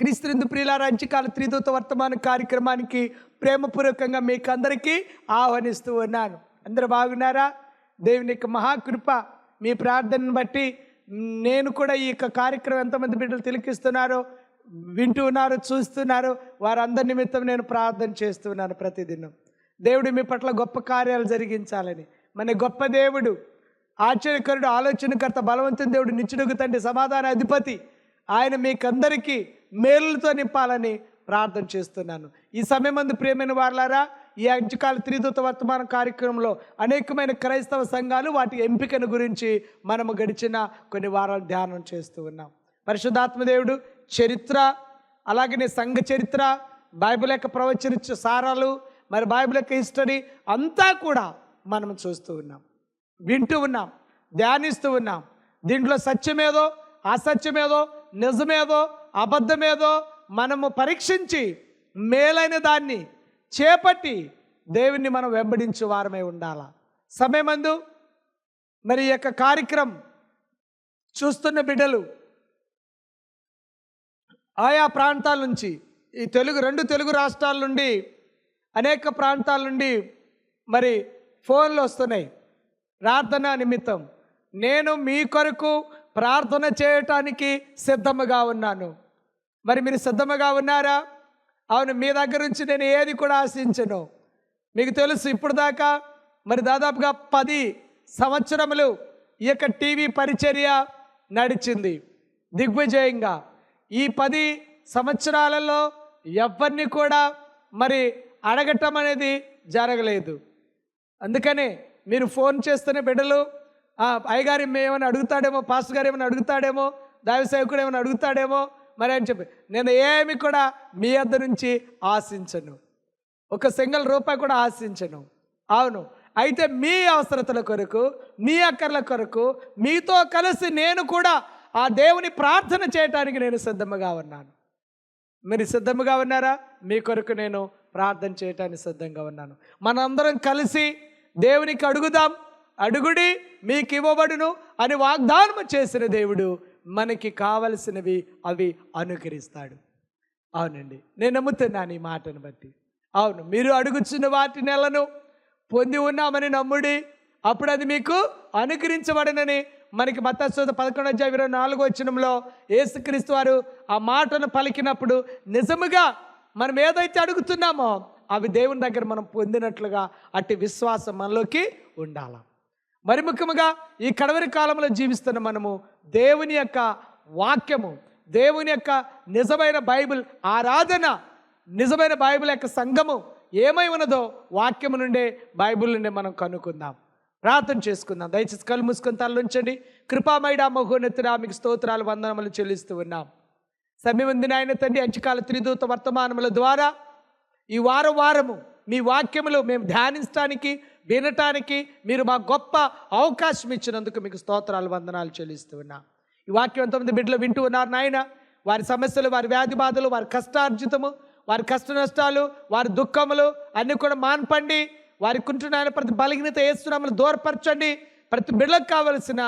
క్రీస్తునిందు ప్రియుల త్రిదూత వర్తమాన కార్యక్రమానికి ప్రేమపూర్వకంగా మీకు అందరికీ ఆహ్వానిస్తూ ఉన్నాను. అందరూ బాగున్నారా? దేవుని యొక్క మహాకృప మీ ప్రార్థనను బట్టి నేను కూడా ఈ యొక్క కార్యక్రమం ఎంతమంది బిడ్డలు తిలకిస్తున్నారో వింటూ ఉన్నారు చూస్తున్నారు వారందరి నిమిత్తం నేను ప్రార్థన చేస్తున్నాను ప్రతిదినం. దేవుడు మీ పట్ల గొప్ప కార్యాలు జరిగించాలని. మన గొప్ప దేవుడు ఆశ్చర్యకరుడు ఆలోచనకర్త బలవంతుని దేవుడు నిచ్చుడుగు తండ్రి సమాధాన అధిపతి. ఆయన మీకందరికీ మేలులతో నింపాలని ప్రార్థన చేస్తున్నాను. ఈ సమయం మంది ప్రేమైన వారులారా ఈ అంచకాల త్రిదూత వర్తమాన కార్యక్రమంలో అనేకమైన క్రైస్తవ సంఘాలు వాటి ఎంపికను గురించి మనము గడిచిన కొన్ని వారాలు ధ్యానం చేస్తూ ఉన్నాం. పరిశుద్ధాత్మదేవుడు చరిత్ర అలాగనే సంఘ చరిత్ర బైబిల్ యొక్క ప్రవచన సారాలు మరి బైబిల్ యొక్క హిస్టరీ అంతా కూడా మనం చూస్తూ ఉన్నాం. వింటూ ఉన్నాం ధ్యానిస్తూ ఉన్నాం. దీంట్లో సత్యమేదో అసత్యమేదో నిజమేదో అబద్ధమేదో మనము పరీక్షించి మేలైన దాన్ని చేపట్టి దేవుణ్ణి మనం వెంబడించే వారమై ఉండాలా. సమయమందు మరి యొక్క కార్యక్రమం చూస్తున్న బిడ్డలు ఆయా ప్రాంతాల నుంచి ఈ తెలుగు రెండు తెలుగు రాష్ట్రాల నుండి అనేక ప్రాంతాల నుండి మరి ఫోన్లు వస్తున్నాయి. ప్రార్థన నిమిత్తం నేను మీ కొరకు ప్రార్థన చేయటానికి సిద్ధముగా ఉన్నాను. మరి మీరు సిద్ధముగా ఉన్నారా? అవును మీ దగ్గర నుంచి నేను ఏది కూడా ఆశించను. మీకు తెలుసు ఇప్పుడు దాకా మరి దాదాపుగా పది సంవత్సరములు ఈ యొక్క టీవీ పరిచర్య నడిచింది. దిగ్విజయంగా. ఈ పది సంవత్సరాలలో ఎవరిని కూడా మరి అడగటం అనేది జరగలేదు. అందుకనే మీరు ఫోన్ చేస్తున్న బిడ్డలు "ఆ, అయ్యగారు ఏమైనా అడుగుతాడేమో పాస్టర్ గారు ఏమైనా అడుగుతాడేమో దైవ సేవకుడు ఏమైనా అడుగుతాడేమో మరి అని చెప్పి నేను ఏమి కూడా మీ వద్ద నుంచి ఆశించను. ఒక సింగిల్ రూపాయి కూడా ఆశించను. అవును. అయితే మీ అవసరతల కొరకు మీ అక్కర్ల కొరకు మీతో కలిసి నేను కూడా ఆ దేవుని ప్రార్థన చేయటానికి నేను సిద్ధముగా ఉన్నాను. మీరు సిద్ధముగా ఉన్నారా? మీ కొరకు నేను ప్రార్థన చేయటానికి సిద్ధంగా ఉన్నాను. మనందరం కలిసి దేవునికి అడుగుదాం అడుగుడి మీకు ఇవ్వబడును అని వాగ్దానం చేసిన దేవుడు మనకి కావలసినవి అవి అనుకరిస్తాడు. అవునండి. నేను నమ్ముతున్నాను ఈ మాటను బట్టి. అవును మీరు అడుగుచున్న వాటి నెలను పొంది ఉన్నామని నమ్ముడి అప్పుడు అది మీకు అనుకరించబడనని మనకి మతశోధ పదకొండు అధ్యాయం ఇరవై నాలుగో వచ్చినంలో ఏసుక్రీస్తు వారు ఆ మాటను పలికినప్పుడు నిజముగా మనం ఏదైతే అడుగుతున్నామో అవి దేవుని దగ్గర మనం పొందినట్లుగా అట్టి విశ్వాసం మనలోకి ఉండాలి? మరి ముఖ్యంగా ఈ కడవరి కాలంలో జీవిస్తున్న మనము దేవుని యొక్క వాక్యము దేవుని యొక్క నిజమైన బైబిల్ ఆరాధన నిజమైన బైబిల్ యొక్క సంఘము ఏమై ఉన్నదో వాక్యము నుండే బైబిల్ నుండే మనం కనుక్కుందాం. ప్రార్థన చేసుకుందాం. దయచేసి కళ్ళు మూసుకొని తలలుంచండి కృపామైడ మహోన్నతురా మీకు స్తోత్రాలు వందనములు చెల్లిస్తూ ఉన్నాం. సమయమంది నాయన తండ్రి అంచకాల త్రిదూత వర్తమానముల ద్వారా ఈ వారం వారము మీ వాక్యములు మేము ధ్యానించడానికి వినటానికి మీరు మా గొప్ప అవకాశం ఇచ్చినందుకు మీకు స్తోత్రాలు వందనాలు చెల్లిస్తూ ఉన్నా. ఈ వాక్యం ఎంతమంది బిడ్డలు వింటూ ఉన్నారు నాయన. వారి సమస్యలు వారి వ్యాధి బాధలు వారి కష్టార్జితము వారి కష్ట నష్టాలు వారి దుఃఖములు అన్నీ కూడా మాన్పండి. వారి కుంటున్నాయన ప్రతి బలహీనత వేస్తున్నామని దూరపరచండి. ప్రతి బిడ్డలకు కావలసిన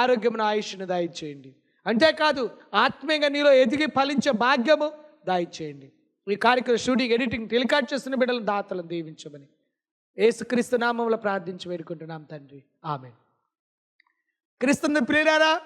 ఆరోగ్యమును ఆయుష్ను దాయిచేయండి అంతేకాదు ఆత్మీయంగా నీలో ఎదిగి ఫలించే భాగ్యము దాయిచేయండి ఈ కార్యక్రమం షూటింగ్ ఎడిటింగ్ టెలికాస్ట్ చేస్తున్న బిడ్డలను దాతలను దీవించమని. ఏసుక్రీస్తు నామంలో ప్రార్థించి వేడుకుంటున్నాం తండ్రి. ఆమె క్రీస్తుని ప్రియులారా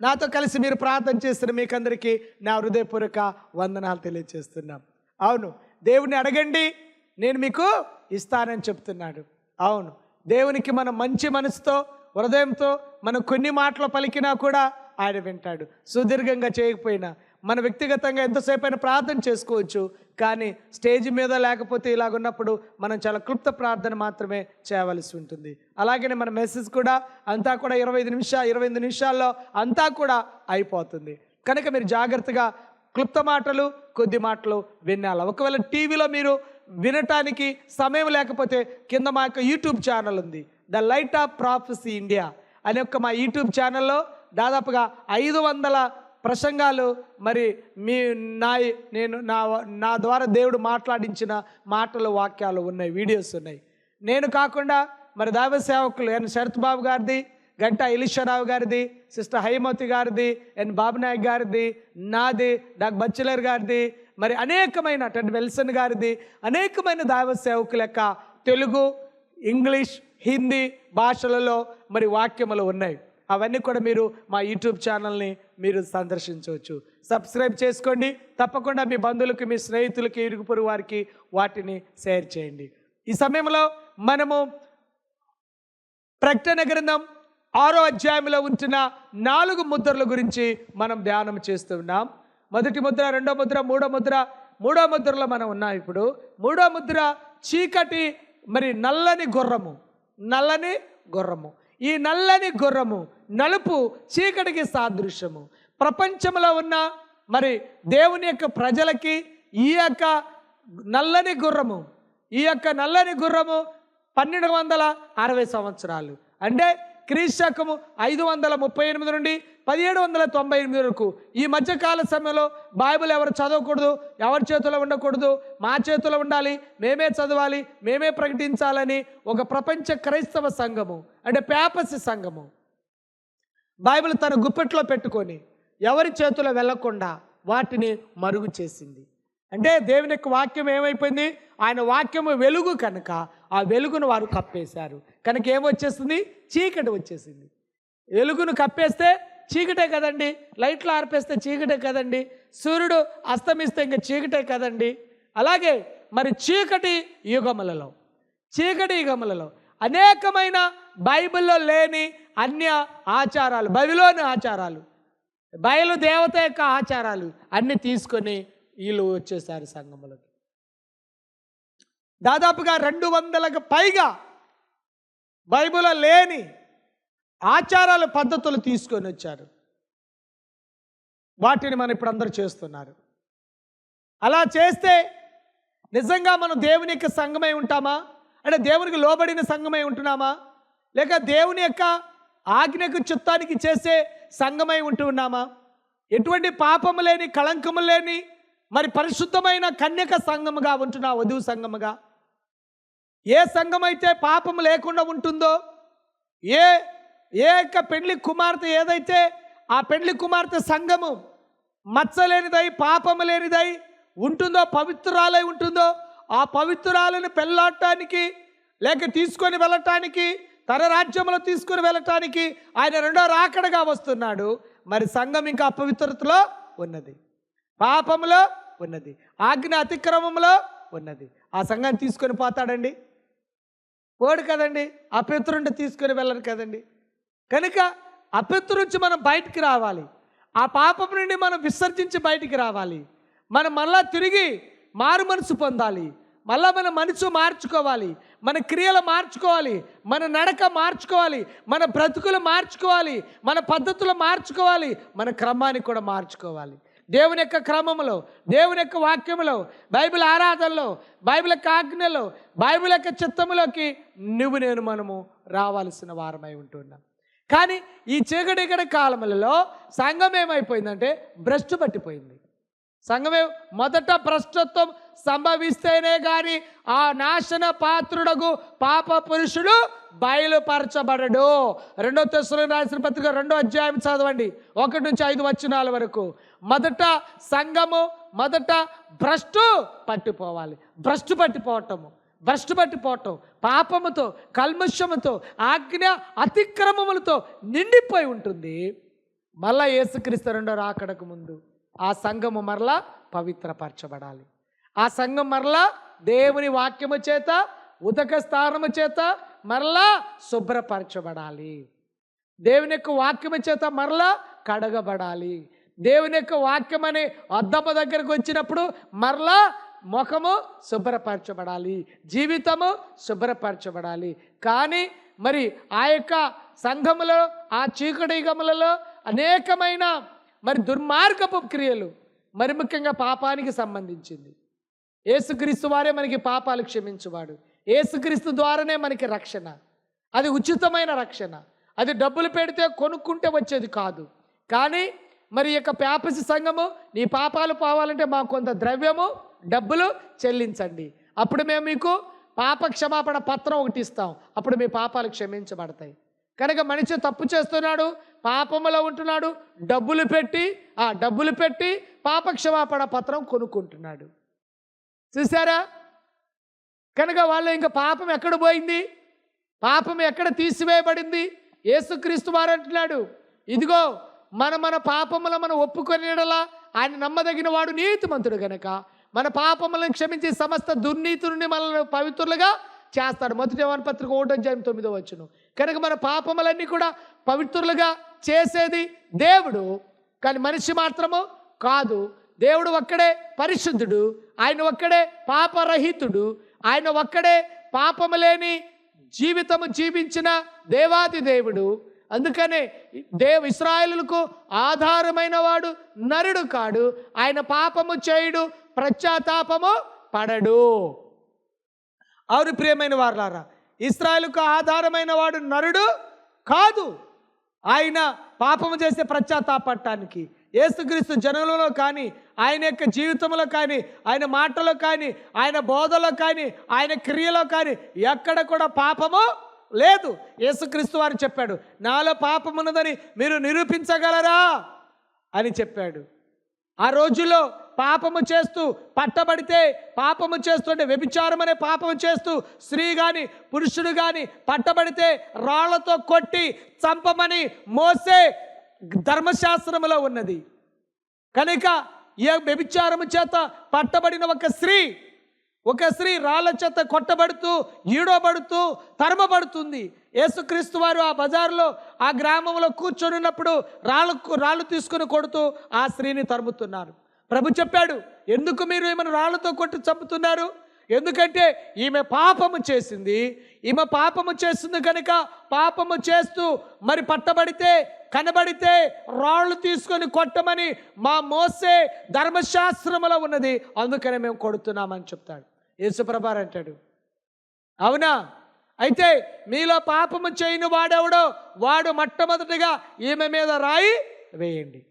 నాతో కలిసి మీరు ప్రార్థన చేస్తున్న మీకందరికీ నా హృదయపూర్వక వందనాలు తెలియజేస్తున్నాం. అవును దేవుని అడగండి నేను మీకు ఇస్తానని చెప్తున్నాడు. అవును దేవునికి మనం మంచి మనసుతో హృదయంతో మనం కొన్ని మాటలు పలికినా కూడా ఆయన వింటాడు. సుదీర్ఘంగా చేయకపోయినా మన వ్యక్తిగతంగా ఎంతసేపు అయినా ప్రార్థన చేసుకోవచ్చు కానీ స్టేజ్ మీద లేకపోతే ఇలాగున్నప్పుడు మనం చాలా క్లుప్త ప్రార్థన మాత్రమే చేయవలసి ఉంటుంది. అలాగనే మన మెసేజ్ కూడా అంతా కూడా ఇరవై ఐదు నిమిషాలు ఇరవై ఐదు నిమిషాల్లో అంతా కూడా అయిపోతుంది. కనుక మీరు జాగ్రత్తగా క్లుప్త మాటలు కొద్ది మాటలు వినాలి. ఒకవేళ టీవీలో మీరు వినటానికి సమయం లేకపోతే కింద మా యొక్క యూట్యూబ్ ఛానల్ ఉంది. The light of prophecy India అనే ఒక మా యూట్యూబ్ ఛానల్లో దాదాపుగా ఐదు వందల ప్రసంగాలు మరి మీ నా నేను నా నా ద్వారా దేవుడు మాట్లాడించిన మాటలు వాక్యాలు ఉన్నాయి వీడియోస్ ఉన్నాయి. నేను కాకుండా మరి దైవ సేవకులు ఎన్ శరత్ బాబు గారిది గంటా ఇలీశ్వరరావు గారిది సిస్టర్ హైమతి గారిది ఎన్ బాబునాయక్ గారిది నాది డాక్ బచ్చలర్ గారిది మరి అనేకమైన టెడ్ వెల్సన్ గారిది అనేకమైన దైవ సేవకుల యొక్క తెలుగు ఇంగ్లీష్ హిందీ భాషలలో మరి వాక్యములు ఉన్నాయి. అవన్నీ కూడా మీరు మా యూట్యూబ్ ఛానల్ని మీరు సందర్శించవచ్చు. సబ్స్క్రైబ్ చేసుకోండి. తప్పకుండా మీ బంధువులకి మీ స్నేహితులకి ఇరుగుపురు వారికి వాటిని షేర్ చేయండి. ఈ సమయంలో మనము ప్రకటన గ్రంథం ఆరో అధ్యాయంలో ఉంటున్న నాలుగు ముద్రల గురించి మనం ధ్యానం చేస్తున్నాం మొదటి ముద్ర రెండో ముద్ర మూడో ముద్ర మూడో ముద్రలో మనం ఉన్నాం ఇప్పుడు. మూడో ముద్ర చీకటి మరి నల్లని గుర్రము. నల్లని గుర్రము. ఈ నల్లని గుర్రము నలుపు చీకటికి సాదృశ్యము. ప్రపంచంలో ఉన్న మరి దేవుని యొక్క ప్రజలకి ఈ యొక్క నల్లని గుర్రము ఈ యొక్క నల్లని గుర్రము పన్నెండు వందల అరవై సంవత్సరాలు. అంటే క్రీశకము ఐదు వందల ముప్పై ఎనిమిది నుండి పదిహేడు వందల తొంభై ఎనిమిది వరకు. ఈ మధ్యకాల సమయంలో బైబిల్ ఎవరు చదవకూడదు ఎవరి చేతిలో ఉండకూడదు మా చేతిలో ఉండాలి మేమే చదవాలి మేమే ప్రకటించాలని ఒక ప్రపంచ క్రైస్తవ సంఘము అంటే పేపసి సంఘము బైబిల్ తన గుప్పెట్లో పెట్టుకొని ఎవరి చేతిలో వెళ్ళకుండా వాటిని మరుగు చేసింది. అంటే దేవుని యొక్క వాక్యం ఏమైపోయింది? ఆయన వాక్యము వెలుగు కనుక ఆ వెలుగును వారు కప్పేశారు. కనుక ఏమొచ్చేస్తుంది చీకటి వచ్చేసింది. వెలుగును కప్పేస్తే చీకటే కదండి. లైట్లు ఆర్పేస్తే చీకటే కదండి. సూర్యుడు అస్తమిస్తే ఇంకా చీకటే కదండి. అలాగే మరి చీకటి యుగములలో చీకటి యుగములలో అనేకమైన బైబిల్లో లేని అన్య ఆచారాలు బైబిలోని ఆచారాలు బయలు దేవత యొక్క ఆచారాలు అన్ని తీసుకొని వీళ్ళు వచ్చేసారు సంఘములకి. దాదాపుగా రెండు వందలకు పైగా బైబిల్లో లేని ఆచారాల పద్ధతులు తీసుకొని వచ్చారు. వాటిని మనం ఇప్పుడు అందరూ చేస్తున్నారు. అలా చేస్తే నిజంగా మనం దేవుని యొక్క సంఘమై ఉంటామా? అంటే దేవునికి లోబడిన సంఘమై ఉంటున్నామా? లేక దేవుని యొక్క ఆజ్ఞకు చిత్తానికి చేసే సంఘమై ఉంటూ ఉన్నామా? ఎటువంటి పాపము లేని కళంకము లేని మరి పరిశుద్ధమైన కన్యక సంఘముగా ఉంటున్నా వధువు సంఘముగా? ఏ సంఘమైతే పాపము లేకుండా ఉంటుందో ఏ ఏ యొక్క పెండ్లి కుమార్తె ఏదైతే ఆ పెండ్లి కుమార్తె సంఘము మచ్చలేనిదై పాపము లేనిదై ఉంటుందో పవిత్రాలై ఉంటుందో ఆ పవిత్రాలను పెళ్ళాడటానికి లేక తీసుకొని వెళ్ళటానికి తన రాజ్యంలో తీసుకొని వెళ్ళటానికి ఆయన రెండో రాకడగా వస్తున్నాడు. మరి సంఘం ఇంకా అపవిత్రతలో ఉన్నది. పాపములో ఉన్నది. ఆజ్ఞ అతిక్రమంలో ఉన్నది. ఆ సంఘాన్ని తీసుకొని పోతాడండి. పోడు కదండి. అపవిత్రుండి తీసుకొని వెళ్ళరు కదండి. కనుక అపిత్రు నుంచి మనం బయటికి రావాలి. ఆ పాపం నుండి మనం విసర్జించి బయటికి రావాలి. మనం మళ్ళా తిరిగి మారు మనసు పొందాలి. మళ్ళా మన మనసు మార్చుకోవాలి. మన క్రియలు మార్చుకోవాలి. మన నడక మార్చుకోవాలి. మన బ్రతుకులు మార్చుకోవాలి. మన పద్ధతులు మార్చుకోవాలి. మన క్రమాన్ని కూడా మార్చుకోవాలి. దేవుని యొక్క క్రమంలో దేవుని యొక్క వాక్యములో బైబిల్ ఆరాధనలో బైబిల్ యొక్క ఆజ్ఞలో బైబిల్ యొక్క చిత్తములోకి నువ్వు నేను మనము రావాల్సిన వారమై ఉంటున్నాం. కానీ ఈ చీకటికటి కాలములలో సంఘం ఏమైపోయిందంటే భ్రష్టు పట్టిపోయింది. సంఘమే మొదట భ్రష్టత్వం సంభవిస్తేనే కానీ ఆ నాశన పాత్రుడకు పాప పురుషుడు బయలుపరచబడడు. రెండో తెస్సులు రాసిన పత్రిక రెండో అధ్యాయం చదవండి. ఒకటి నుంచి ఐదు వచ్చినాల వరకు. మొదట సంఘము మొదట భ్రష్టు పట్టిపోవాలి. భ్రష్టు పట్టిపోవటము. భ్రష్టు పట్టిపోవటం పాపముతో కల్మషముతో ఆజ్ఞ అతిక్రమములతో నిండిపోయి ఉంటుంది. మళ్ళా యేసుక్రీస్తు రెండో రాకడకు ముందు ఆ సంఘము మరలా పవిత్రపరచబడాలి. ఆ సంఘం మరలా దేవుని వాక్యము చేత ఉదక స్థానము చేత మరలా శుభ్రపరచబడాలి. దేవుని యొక్క వాక్యము చేత మరలా కడగబడాలి. దేవుని యొక్క వాక్యం అనే అద్దపు దగ్గరకు వచ్చినప్పుడు మరలా ముఖము శుభ్రపరచబడాలి. జీవితము శుభ్రపరచబడాలి. కానీ మరి ఆ యొక్క సంఘములో ఆ చీకటిగములలో అనేకమైన మరి దుర్మార్గపు క్రియలు మరి ముఖ్యంగా పాపానికి సంబంధించింది. ఏసుక్రీస్తు వారే మనకి పాపాలు క్షమించువాడు. ఏసుక్రీస్తు ద్వారానే మనకి రక్షణ. అది ఉచితమైన రక్షణ. అది డబ్బులు పెడితే కొనుక్కుంటే వచ్చేది కాదు. కానీ మరి యొక్క పేపసి సంఘము నీ పాపాలు పోవాలంటే మాకు కొంత ద్రవ్యము డబ్బులు చెల్లించండి. అప్పుడు మేము మీకు పాప క్షమాపణ పత్రం ఒకటి ఇస్తాం. అప్పుడు మీ పాపాలు క్షమించబడతాయి. కనుక మనిషి తప్పు చేస్తున్నాడు పాపములో ఉంటున్నాడు డబ్బులు పెట్టి ఆ డబ్బులు పెట్టి పాప క్షమాపణ పత్రం కొనుక్కుంటున్నాడు. చూసారా కనుక వాళ్ళు ఇంకా పాపం ఎక్కడ పోయింది? పాపం ఎక్కడ తీసివేయబడింది? యేసుక్రీస్తు వారు అంటున్నాడు ఇదిగో మన మన పాపముల మనం ఒప్పుకొనిడలా ఆయన నమ్మదగిన వాడు నీతిమంతుడు గనక. మన పాపములను క్షమించి సమస్త దుర్నీతి నుండి మనల్ని పవిత్రులుగా చేస్తాడు. మొదటి యవన పత్రిక ఒకటో అధ్యాయం తొమ్మిదో వచ్చును కనుక మన పాపములన్నీ కూడా పవిత్రులుగా చేసేది దేవుడు కానీ మనిషి మాత్రము కాదు. దేవుడు ఒక్కడే పరిశుద్ధుడు ఆయన ఒక్కడే పాపరహితుడు ఆయన ఒక్కడే పాపము లేని జీవితము జీవించిన దేవాది దేవుడు. అందుకనే దేవ ఇస్రాయేలులకు ఆధారమైన వాడు నరుడు కాడు. ఆయన పాపము చేయుడు ప్రత్యాతాపము పడడు. ఆరు ప్రియమైన వారులారా ఇస్రాయేలుకు ఆధారమైన వాడు నరుడు కాదు. ఆయన పాపము చేసే ప్రత్యాతాపడటానికి ఏసుక్రీస్తు జనంలో కానీ ఆయన యొక్క జీవితంలో కానీ ఆయన మాటలో కానీ ఆయన బోధలో కానీ ఆయన క్రియలో కానీ ఎక్కడ కూడా పాపము లేదు యేసుక్రీస్తు వారు చెప్పాడు నాలో పాపమున్నదని మీరు నిరూపించగలరా? అని చెప్పాడు. ఆ రోజుల్లో పాపము చేస్తూ పట్టబడితే పాపము చేస్తూ అంటే వ్యభిచారం అనే పాపము చేస్తూ స్త్రీ కానీ పురుషుడు కానీ పట్టబడితే రాళ్ళతో కొట్టి చంపమని మోసే ధర్మశాస్త్రములో ఉన్నది. కనుక ఏ వ్యభిచారము చేత పట్టబడిన ఒక స్త్రీ ఒక స్త్రీ రాళ్ళ చెత్త కొట్టబడుతూ ఈడోబడుతూ తరమబడుతుంది. యేసుక్రీస్తు వారు ఆ బజార్లో ఆ గ్రామంలో కూర్చొనిన్నప్పుడు రాళ్ళు రాళ్ళు తీసుకుని కొడుతూ ఆ స్త్రీని తరుముతున్నారు. ప్రభు చెప్పాడు ఎందుకు మీరు ఈమెను రాళ్ళతో కొట్టి చంపుతున్నారు? ఎందుకంటే ఈమె పాపము చేసింది. ఈమె పాపము చేస్తుంది కనుక పాపము చేస్తూ మరి పట్టబడితే కనబడితే రాళ్ళు తీసుకొని కొట్టమని మా మోసే ధర్మశాస్త్రములో ఉన్నది. అందుకనే మేము కొడుతున్నామని చెప్తాడు. యేసుప్రభార్ అంటాడు. అవునా? అయితే మీలో పాపము చేయని వాడెవడో? వాడు మొట్టమొదటిగా ఈమె మీద రాయి వేయండి.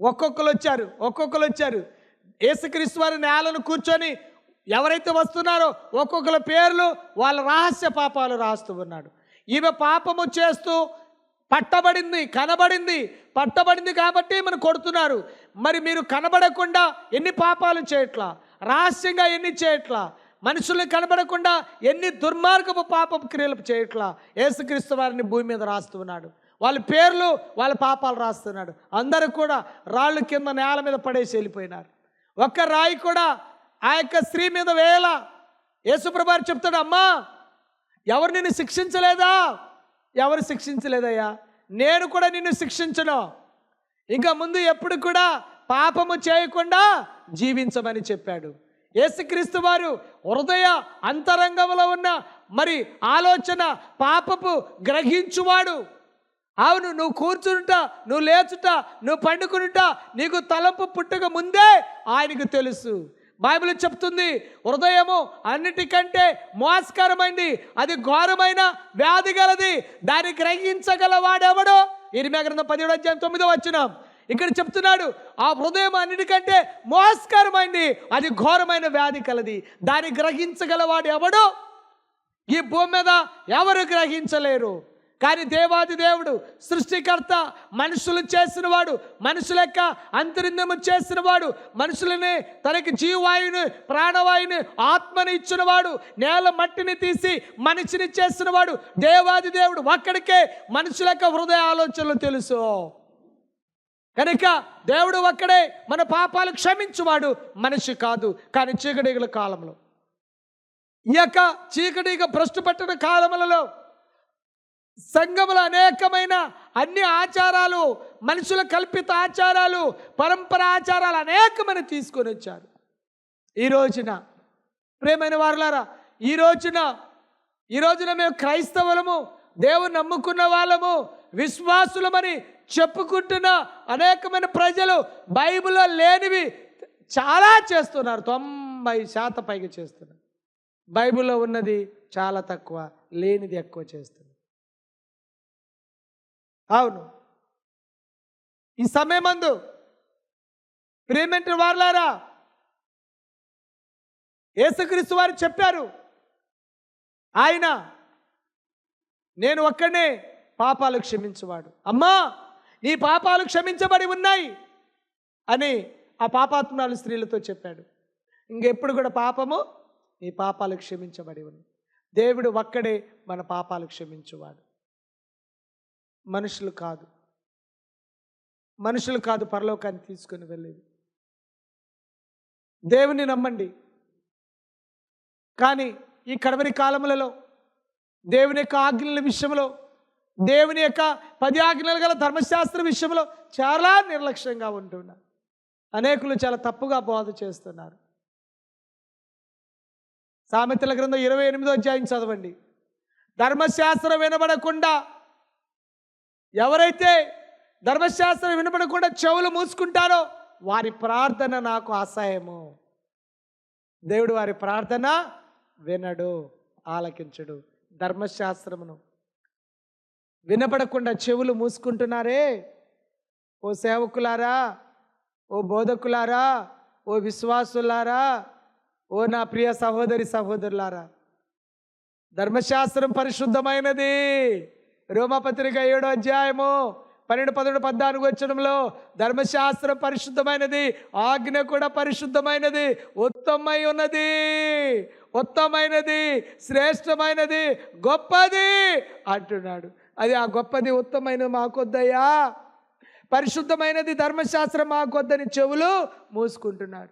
ఒక్కొక్కరు వచ్చారు ఒక్కొక్కరు వచ్చారు. యేసుక్రీస్తు వారి నేలను కూర్చొని ఎవరైతే వస్తున్నారో ఒక్కొక్కరి పేర్లు వాళ్ళ రహస్య పాపాలు రాస్తూ ఉన్నాడు. ఈమె పాపము చేస్తూ పట్టబడింది కనబడింది పట్టబడింది కాబట్టి మనం కొడుతున్నారు. మరి మీరు కనబడకుండా ఎన్ని పాపాలు చేయట్లా? రహస్యంగా ఎన్ని చేయట్లా? మనుషుల్ని కనబడకుండా ఎన్ని దుర్మార్గపు పాపపు క్రియలు చేయట్లా? యేసుక్రీస్తు వారిని భూమి మీద రాస్తున్నాడు. వాళ్ళ పేర్లు వాళ్ళ పాపాలు రాస్తున్నాడు. అందరూ కూడా రాళ్ళు కింద నేల మీద పడేసి వెళ్ళిపోయినారు. ఒక్క రాయి కూడా ఆ యొక్క స్త్రీ మీద వేయాల. యేసుప్రభారు చెప్తాడు అమ్మా ఎవరు నిన్ను శిక్షించలేదా? ఎవరు శిక్షించలేదయ్యా. నేను కూడా నిన్ను శిక్షించను. ఇంకా ముందు ఎప్పుడు కూడా పాపము చేయకుండా జీవించమని చెప్పాడు. యేసుక్రీస్తు వారు హృదయ అంతరంగంలో ఉన్న మరి ఆలోచన పాపపు గ్రహించువాడు. అవును నువ్వు కూర్చునుట నువ్వు లేచుట నువ్వు పండుకునుట నీకు తలంపు పుట్టక ముందే ఆయనకు తెలుసు. బైబిల్ చెప్తుంది హృదయము అన్నిటికంటే మోసకరమైంది అది ఘోరమైన వ్యాధి గలది దాన్ని గ్రహించగల వాడెవడో ఇరిమే గ్రంథం పదిహేడు అధ్యాయం తొమ్మిదో వచ్చినాం ఇక్కడ చెప్తున్నాడు ఆ హృదయం అన్నిటికంటే మోసకరమైంది అది ఘోరమైన వ్యాధి కలది. దాన్ని గ్రహించగలవాడు ఎవడో? ఈ భూమి మీద ఎవరు గ్రహించలేరు? కానీ దేవాది దేవుడు సృష్టికర్త మనుషులు చేసినవాడు మనుషుల యొక్క అంతరిందము చేసినవాడు మనుషులని తనకి జీవవాయుని ప్రాణవాయుని ఆత్మని ఇచ్చినవాడు నేల మట్టిని తీసి మనిషిని చేసినవాడు దేవాది దేవుడు. ఒక్కడికే మనుషుల యొక్క హృదయ ఆలోచనలు తెలుసు. కనుక దేవుడు ఒక్కడే మన పాపాలు క్షమించువాడు మనిషి కాదు కానీ చీకటిగల కాలంలో. ఈ యొక్క చీకటిగా భ్రష్టు పట్టిన కాలములలో సంఘములు అనేకమైన అన్ని ఆచారాలు మనుషుల కల్పిత ఆచారాలు పరంపర ఆచారాలు అనేకమైన తీసుకొని వచ్చారు. ఈ రోజున ప్రేమైన వారులారా ఈ రోజున ఈ రోజున మేము క్రైస్తవులము దేవుని నమ్ముకున్న వాళ్ళము విశ్వాసులమని చెప్పుకుంటున్న అనేకమైన ప్రజలు బైబిల్లో లేనివి చాలా చేస్తున్నారు. తొంభై శాతం పైగా చేస్తున్నారు. బైబిల్లో ఉన్నది చాలా తక్కువ లేనిది ఎక్కువ చేస్తున్నారు. అవును. ఈ సమయమందు ప్రేమంటే వార్లారా యేసుక్రీస్తు వారు చెప్పారు ఆయన నేను ఒక్కడే పాపాలు క్షమించువాడు. అమ్మా! నీ పాపాలు క్షమించబడి ఉన్నాయి అని ఆ పాపాత్మరాలు స్త్రీలతో చెప్పాడు. ఇంకెప్పుడు కూడా పాపము నీ పాపాలు క్షమించబడి ఉంది దేవుడు ఒక్కడే మన పాపాలు క్షమించువాడు. మనుషులు కాదు. మనుషులు కాదు పరలోకాన్ని తీసుకొని వెళ్ళేది. దేవుని నమ్మండి. కానీ ఈ కడవరి కాలములలో దేవుని యొక్క ఆజ్ఞల విషయంలో దేవుని యొక్క పది ఆజ్ఞలు గల ధర్మశాస్త్ర విషయంలో చాలా నిర్లక్ష్యంగా ఉంటున్నారు అనేకులు చాలా తప్పుగా బోధ చేస్తున్నారు. సామెతల గ్రంథం ఇరవై ఎనిమిదో అధ్యాయం చదవండి. ధర్మశాస్త్రం వినబడకుండా ఎవరైతే ధర్మశాస్త్రం వినబడకుండా చెవులు మూసుకుంటారో వారి ప్రార్థన నాకు అసహ్యము. దేవుడు వారి ప్రార్థన వినడు ఆలకించడు. ధర్మశాస్త్రమును వినపడకుండా చెవులు మూసుకుంటున్నారే. ఓ సేవకులారా ఓ బోధకులారా ఓ విశ్వాసులారా ఓ నా ప్రియ సహోదరి సహోదరులారా. ధర్మశాస్త్రం పరిశుద్ధమైనది. రోమపత్రిక ఏడో అధ్యాయము పన్నెండు పదకొండు పద్నాలుగు వచ్చడంలో ధర్మశాస్త్రం పరిశుద్ధమైనది ఆజ్ఞ కూడా పరిశుద్ధమైనది ఉత్తమై ఉన్నది ఉత్తమైనది శ్రేష్టమైనది గొప్పది అంటున్నాడు. అది ఆ గొప్పది ఉత్తమైనది మాకొద్దయ్యా. పరిశుద్ధమైనది ధర్మశాస్త్రం మాకొద్దని చెవులు మూసుకుంటున్నారు.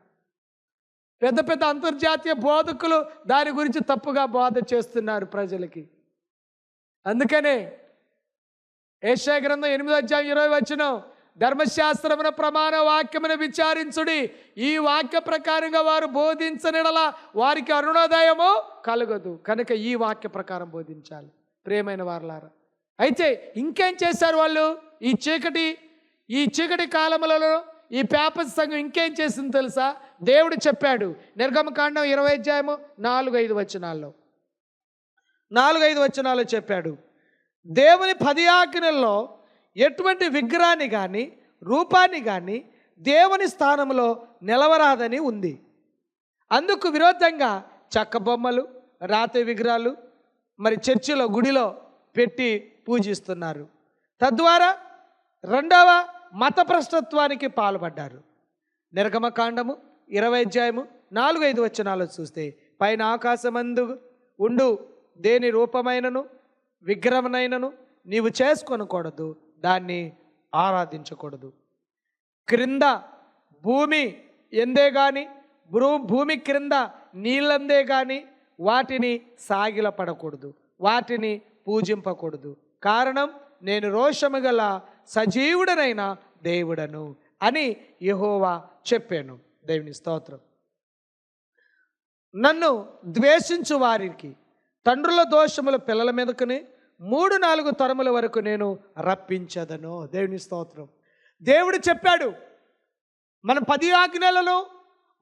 పెద్ద పెద్ద అంతర్జాతీయ బోధకులు దాని గురించి తప్పుగా బోధ చేస్తున్నారు ప్రజలకి. అందుకనే ఏషా గ్రంథం ఎనిమిదో అధ్యాయం ఇరవై వచ్చిన ధర్మశాస్త్రమున ప్రమాణ వాక్యమును విచారించుడి ఈ వాక్య ప్రకారంగా వారు బోధించనిడల వారికి అరుణోదయము కలగదు. కనుక ఈ వాక్య ప్రకారం బోధించాలి. ప్రేమైన వారలారా అయితే ఇంకేం చేశారు వాళ్ళు? ఈ చీకటి ఈ చీకటి కాలములలో ఈ పేపర్ సంఘం ఇంకేం చేసింది తెలుసా? దేవుడు చెప్పాడు. నిర్గమకాండం ఇరవై అధ్యాయము నాలుగు ఐదు వచనాల్లో. నాలుగు ఐదు వచనాలు చెప్పాడు. దేవుని పది ఆజ్ఞల్లో ఎటువంటి విగ్రహాన్ని కానీ రూపాన్ని కానీ దేవుని స్థానంలో నిలవరాదని ఉంది. అందుకు విరోధంగా చెక్క బొమ్మలు రాతి విగ్రహాలు మరి చర్చిలో గుడిలో పెట్టి పూజిస్తున్నారు. తద్వారా రెండవ మత భ్రష్టత్వానికి పాల్పడ్డారు. నిర్గమకాండము ఇరవై అధ్యాయము నాలుగు ఐదు వచనాలు చూస్తే పైన ఆకాశమందు ఉండు దేని రూపమైనను విగ్రహమైనను నీవు చేసుకొనకూడదు దాన్ని ఆరాధించకూడదు. క్రింద భూమి ఎందే కానీ భూ భూమి క్రింద నీళ్ళందే కానీ వాటిని సాగిలపడకూడదు వాటిని పూజింపకూడదు. కారణం నేను రోషము గల సజీవుడనైన దేవుడను అని యహోవా చెప్పాను. దేవుని స్తోత్రం. నన్ను ద్వేషించు వారికి తండ్రుల దోషముల పిల్లల మీదకుని మూడు నాలుగు తరముల వరకు నేను రప్పించదను. దేవుని స్తోత్రం. దేవుడు చెప్పాడు మన పది ఆజ్ఞలను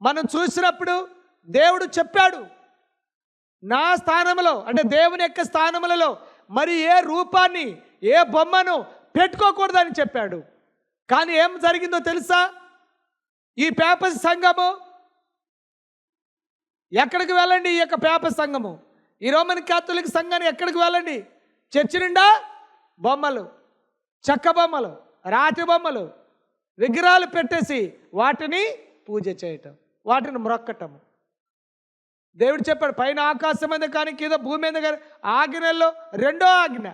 మనం చూసినప్పుడు దేవుడు చెప్పాడు నా స్థానంలో అంటే దేవుని యొక్క స్థానములలో మరి ఏ రూపాన్ని ఏ బొమ్మను పెట్టుకోకూడదని చెప్పాడు. కానీ ఏం జరిగిందో తెలుసా? ఈ పేపర్ సంఘము ఎక్కడికి వెళ్ళండి ఈ యొక్క పేపర్ సంఘము? ఈ రోమన్ క్యాథలిక్ సంఘాన్ని ఎక్కడికి వెళ్ళండి? చర్చి నిండా బొమ్మలు చెక్క బొమ్మలు రాతి బొమ్మలు విగ్రహాలు పెట్టేసి వాటిని పూజ చేయటం వాటిని మ్రొక్కటము. దేవుడు చెప్పాడు పైన ఆకాశం మీద కానీ కింద భూమి మీద కానీ ఆజ్ఞల్లో రెండో ఆజ్ఞ.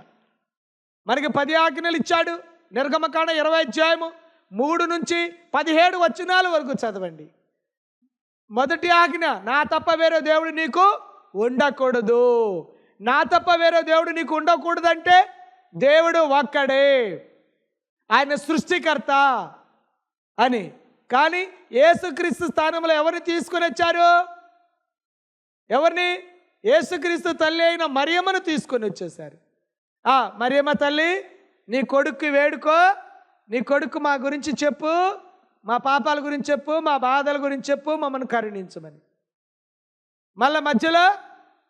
మనకి పది ఆజ్ఞలు ఇచ్చాడు. నిర్గమకాండ ఇరవై అధ్యాయము మూడు నుంచి పదిహేడు వచనాల వరకు చదవండి. మొదటి ఆజ్ఞ నా తప్ప వేరే దేవుడు నీకు ఉండకూడదు. నా తప్ప వేరే దేవుడు నీకు ఉండకూడదంటే దేవుడు ఒక్కడే. ఆయన సృష్టికర్త. అని. కానీ యేసుక్రీస్తు స్థానంలో ఎవరిని తీసుకొని వచ్చారు? ఎవరిని? యేసుక్రీస్తు తల్లి అయిన మరియమ్మను తీసుకొని వచ్చేసారు ఆ మరియమ్మ తల్లి నీ కొడుక్కి వేడుకో నీ కొడుకు మా గురించి చెప్పు మా పాపాల గురించి చెప్పు మా బాధల గురించి చెప్పు మమ్మల్ని కరుణించమని. మళ్ళా మధ్యలో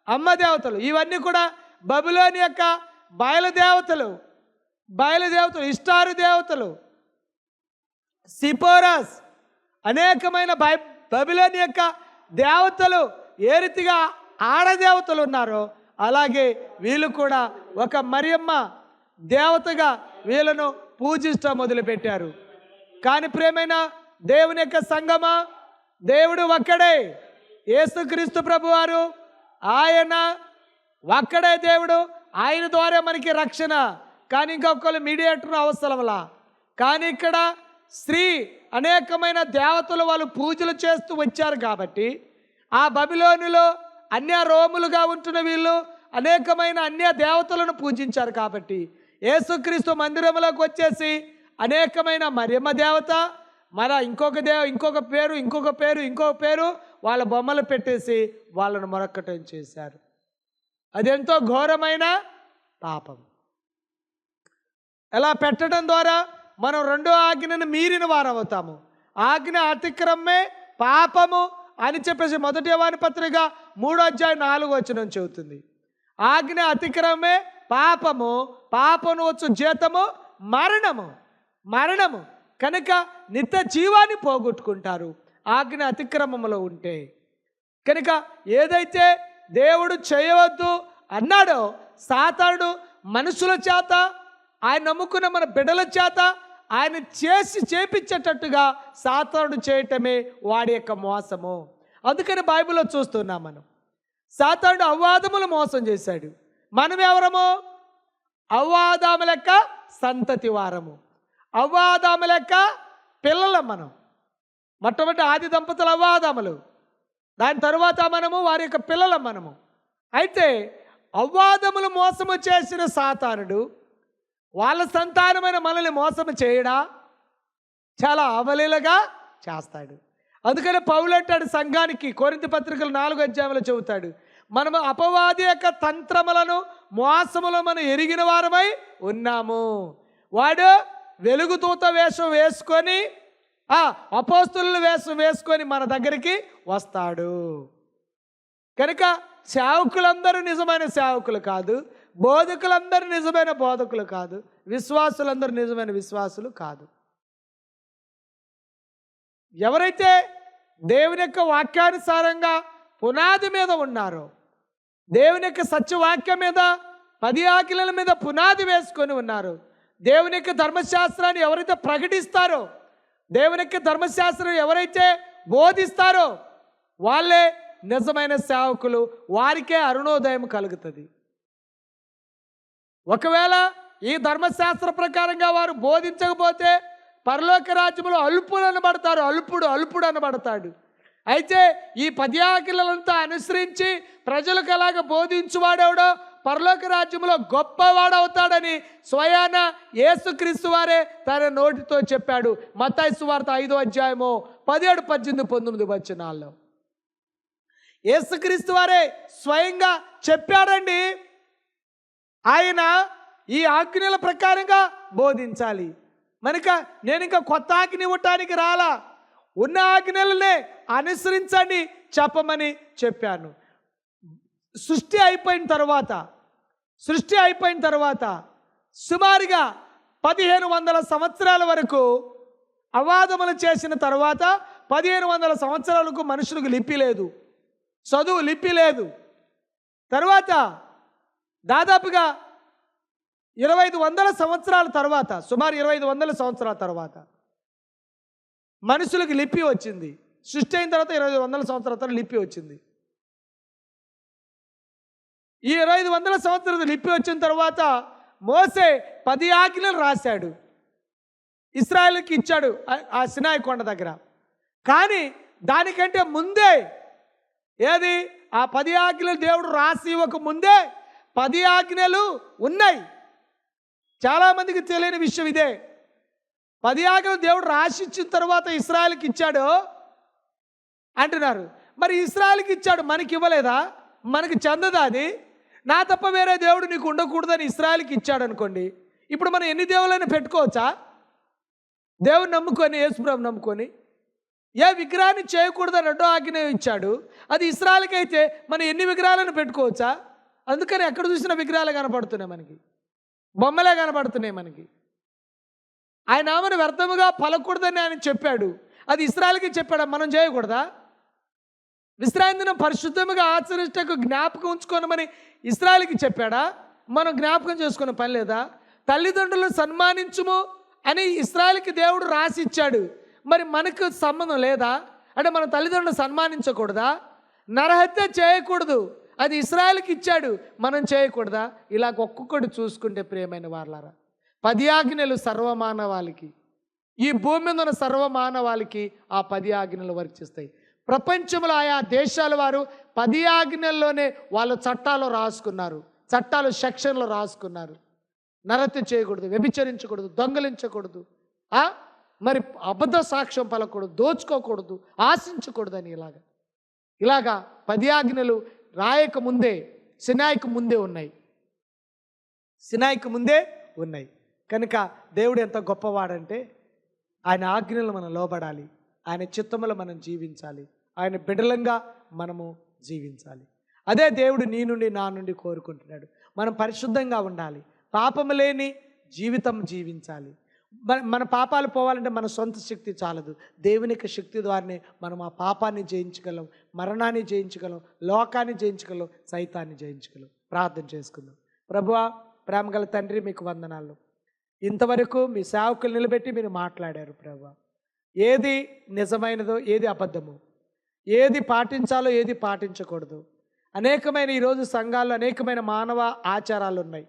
అమ్మ దేవతలు ఇవన్నీ కూడా బబులోని యొక్క బయలుదేవతలు బయలుదేవతలు ఇష్టారు దేవతలు. సిపోరస్ అనేకమైన బై బబిలోని యొక్క దేవతలు ఏ రీతిగా ఆడదేవతలు ఉన్నారో అలాగే వీళ్ళు కూడా ఒక మరియమ్మ దేవతగా వీళ్ళను పూజిస్తూ మొదలుపెట్టారు. కానీ ప్రేమైన దేవుని యొక్క సంగమా? దేవుడు ఒక్కడే. యేసుక్రీస్తు ప్రభు వారు ఆయన ఒక్కడే దేవుడు. ఆయన ద్వారా మనకి రక్షణ. కానీ ఇంకొకరు మీడియేటర్ అవసరంలా. కానీ ఇక్కడ స్త్రీ అనేకమైన దేవతలు వాళ్ళు పూజలు చేస్తూ వచ్చారు కాబట్టి ఆ బబిలోనులో అన్య రోములుగా ఉంటున్న వీళ్ళు అనేకమైన అన్య దేవతలను పూజించారు కాబట్టి యేసుక్రీస్తు మందిరంలోకి వచ్చేసి అనేకమైన మరియమ్మ దేవత మన ఇంకొక దేవ ఇంకొక పేరు ఇంకొక పేరు ఇంకొక పేరు వాళ్ళ బొమ్మలు పెట్టేసి వాళ్ళను మొరక్కటం చేశారు. అదెంతో ఘోరమైన పాపం. ఎలా పెట్టడం ద్వారా మనం రెండో ఆజ్ఞను మీరిన వారవుతాము. ఆజ్ఞ అతిక్రమే పాపము అని చెప్పేసి మొదటి వాని పత్రిక మూడో అధ్యాయం నాలుగో వచనం చెబుతుంది. ఆజ్ఞ అతిక్రమే పాపము పాపను వచ్చు జీతము మరణము. మరణము కనుక నిత్య జీవాన్ని పోగొట్టుకుంటారు. ఆజ్ఞ అతిక్రమములో ఉంటే కనుక ఏదైతే దేవుడు చేయవద్దు అన్నాడో సాతానుడు మనుషుల చేత ఆయన నమ్ముకున్న మన బిడ్డల చేత ఆయన చేసి చేపించేటట్టుగా సాతానుడు చేయటమే వాడి యొక్క మోసము. అందుకని బైబిల్లో చూస్తున్నాం మనం. సాతానుడు అవ్వాదములు మోసం చేశాడు. మనం ఎవరము? అవ్వాదాము లెక్క సంతతి వారము. అవ్వాదాము లెక్క పిల్లలం మనం. మొట్టమొదటి ఆది దంపతులు అవ్వాదాములు దాని తరువాత మనము వారి యొక్క పిల్లలం మనము. అయితే అవ్వాదములు మోసము చేసిన సాతానుడు వాళ్ళ సంతానమైన మనల్ని మోసం చేయడా? చాలా అవలీలగా చేస్తాడు. అందుకని పౌలంటాడు సంఘానికి కోరింత పత్రికలు నాలుగు అధ్యాయంలో చెబుతాడు మనము అపవాది యొక్క తంత్రములను మోసములు మనం ఎరిగిన వారమై ఉన్నాము. వాడు వెలుగుతూత వేషం వేసుకొని ఆ అపోస్తుల వేషం వేసుకొని మన దగ్గరికి వస్తాడు. కనుక సేవకులందరూ నిజమైన సేవకులు కాదు. బోధకులందరూ నిజమైన బోధకులు కాదు. విశ్వాసులందరూ నిజమైన విశ్వాసులు కాదు. ఎవరైతే దేవుని యొక్క వాక్యానుసారంగా పునాది మీద ఉన్నారో దేవుని యొక్క సత్యవాక్యం మీద పది ఆకిలల మీద పునాది వేసుకొని ఉన్నారు దేవుని యొక్క ధర్మశాస్త్రాన్ని ఎవరైతే ప్రకటిస్తారో దేవుని యొక్క ధర్మశాస్త్రం ఎవరైతే బోధిస్తారో వాళ్ళే నిజమైన సేవకులు వారికే అరుణోదయం కలుగుతుంది. ఒకవేళ ఈ ధర్మశాస్త్ర ప్రకారంగా వారు బోధించకపోతే పరలోక రాజ్యంలో అల్పుడు అనబడతారు అల్పుడు అల్పుడు అనబడతాడు. అయితే ఈ పద్యాకిలంతా అనుసరించి ప్రజలకు ఎలాగ బోధించువాడెవడో పరలోక రాజ్యంలో గొప్పవాడవుతాడని స్వయాన యేసుక్రీస్తు వారే తన నోటితో చెప్పాడు. మత్తాయి సువార్త ఐదో అధ్యాయము పదిహేడు పద్దెనిమిది పంతొమ్మిది వచనాల్లో. యేసుక్రీస్తు వారే స్వయంగా చెప్పాడండి ఆయన ఈ ఆజ్ఞల ప్రకారంగా బోధించాలి. మనక నేను ఇంకా కొత్త ఆజ్ఞ ఇవ్వటానికి రాలా. ఉన్న ఆజ్ఞలనే అనుసరించండి చెప్పమని చెప్పాను. సృష్టి అయిపోయిన తర్వాత సృష్టి అయిపోయిన తర్వాత సుమారుగా పదిహేను వందల సంవత్సరాల వరకు అవాదములు చేసిన తర్వాత పదిహేను వందల సంవత్సరాలకు మనుషులకు లిపి లేదు. చదువు లిపి లేదు. తర్వాత దాదాపుగా ఇరవై ఐదు వందల సంవత్సరాల తర్వాత సుమారు ఇరవై ఐదు వందల సంవత్సరాల తర్వాత మనుషులకు లిపి వచ్చింది. సృష్టి అయిన తర్వాత ఇరవై ఐదు వందల సంవత్సరాల తర్వాత లిపి వచ్చింది. ఈ ఇరవై ఐదు వందల సంవత్సరాల లిపి వచ్చిన తర్వాత మోసే పది ఆజ్ఞలు రాశాడు. ఇస్రాయల్కి ఇచ్చాడు ఆ- ఆ సినాయి కొండ దగ్గర. కానీ దానికంటే ముందే ఏది? ఆ పది ఆజ్ఞలు దేవుడు రాసి ఇవ్వక ముందే పది ఆజ్ఞలు ఉన్నాయి. చాలామందికి తెలియని విషయం ఇదే. పది ఆజ్ఞలు దేవుడు రాశించిన తర్వాత ఇస్రాయల్కి ఇచ్చాడు అంటున్నారు. మరి ఇస్రాయల్కి ఇచ్చాడు మనకి ఇవ్వలేదా? మనకి చెందదా అది? నా తప్ప వేరే దేవుడు నీకు ఉండకూడదని ఇస్రాయల్కి ఇచ్చాడు అనుకోండి. ఇప్పుడు మనం ఎన్ని దేవుళ్ళైనా పెట్టుకోవచ్చా? దేవుని నమ్ముకొని యేసుప్రభు నమ్ముకొని. ఏ విగ్రహాన్ని చేయకూడదని రెండో ఆజ్ఞ ఇచ్చాడు. అది ఇస్రాయల్కి అయితే మనం ఎన్ని విగ్రహాలను పెట్టుకోవచ్చా? అందుకని ఎక్కడ చూసిన విగ్రహాలు కనపడుతున్నాయి మనకి. బొమ్మలే కనపడుతున్నాయి మనకి. ఆయన ఆమెను వ్యర్థముగా పలకూడదని ఆయన చెప్పాడు. అది ఇస్రాయల్కి చెప్పాడు? మనం చేయకూడదా? విశ్రాంతి దినం పరిశుద్ధముగా ఆచరించటకు జ్ఞాపకం ఉంచుకోనమని ఇస్రాయల్కి చెప్పాడా? మనం జ్ఞాపకం చేసుకునే పని లేదా? తల్లిదండ్రులను సన్మానించుము అని ఇస్రాయల్కి దేవుడు రాసి ఇచ్చాడు మరి మనకు సంబంధం లేదా? అంటే మన తల్లిదండ్రులను సన్మానించకూడదా? నరహత్య చేయకూడదు. అది ఇస్రాయల్కి ఇచ్చాడు. మనం చేయకూడదా? ఇలా ఒక్కొక్కటి చూసుకుంటే ప్రియమైన వాళ్ళారా పది ఆజ్ఞలు సర్వమానవాళికి ఈ భూమి మీద ఉన్న సర్వమానవాళికి ఆ పది ఆజ్ఞలు వర్తిస్తాయి ప్రపంచంలో ఆయా దేశాల వారు పది ఆజ్ఞల్లోనే వాళ్ళ చట్టాలు రాసుకున్నారు చట్టాలు సెక్షన్లు రాసుకున్నారు. నరత్య చేయకూడదు వ్యభిచరించకూడదు దొంగలించకూడదు. ఆ? మరి అబద్ధ సాక్ష్యం పలకూడదు దోచుకోకూడదు ఆశించకూడదని ఇలాగా. ఇలాగా పది ఆజ్ఞలు రాయక ముందే సినాయికి ముందే ఉన్నాయి. సినాయికి ముందే ఉన్నాయి. కనుక దేవుడు ఎంత గొప్పవాడంటే ఆయన ఆజ్ఞలు మనం లోబడాలి. ఆయన చిత్తములు మనం జీవించాలి. ఆయన బిడలంగా మనము జీవించాలి. అదే దేవుడు నీ నుండి నా నుండి కోరుకుంటున్నాడు. మనం పరిశుద్ధంగా ఉండాలి. పాపము లేని జీవితం జీవించాలి. మన మన పాపాలు పోవాలంటే మన సొంత శక్తి చాలదు. దేవుని శక్తి ద్వారానే మనం ఆ పాపాన్ని జయించగలం మరణాన్ని జయించగలం లోకాన్ని జయించగలం సైతాన్ని జయించగలం. ప్రార్థన చేసుకుందాం. ప్రభువా ప్రేమగల తండ్రి మీకు వందనాలు. ఇంతవరకు మీ సేవకులు నిలబెట్టి మీరు మాట్లాడారు ప్రభు ఏది నిజమైనదో ఏది అబద్ధము ఏది పాటించాలో ఏది పాటించకూడదు. అనేకమైన ఈరోజు సంఘాల్లో అనేకమైన మానవ ఆచారాలు ఉన్నాయి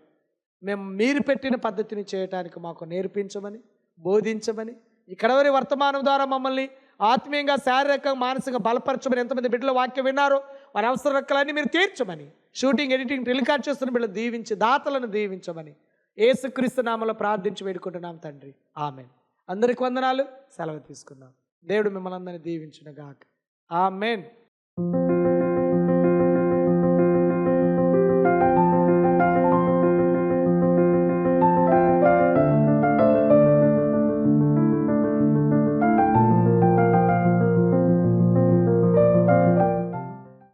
మేము మీరు పెట్టిన పద్ధతిని చేయటానికి మాకు నేర్పించమని బోధించమని ఇక్కడ వరి వర్తమానం ద్వారా మమ్మల్ని ఆత్మీయంగా శారీరకంగా మానసికంగా బలపరచమని ఎంతమంది బిడ్డల వాక్యం విన్నారో వారి అవసరాలన్నీ మీరు తీర్చమని షూటింగ్ ఎడిటింగ్ టెలికాస్ట్ చేస్తున్న బిడ్డలు దీవించి దాతలను దీవించమని ఏసుక్రీస్తు నామలో ప్రార్థించి వేడుకుంటున్నాం తండ్రి. ఆమె అందరికి వందనాలు. సెలవు తీసుకుందాం. దేవుడు మిమ్మల్ని అందరినీ దీవించిన గాక ఆమెన్.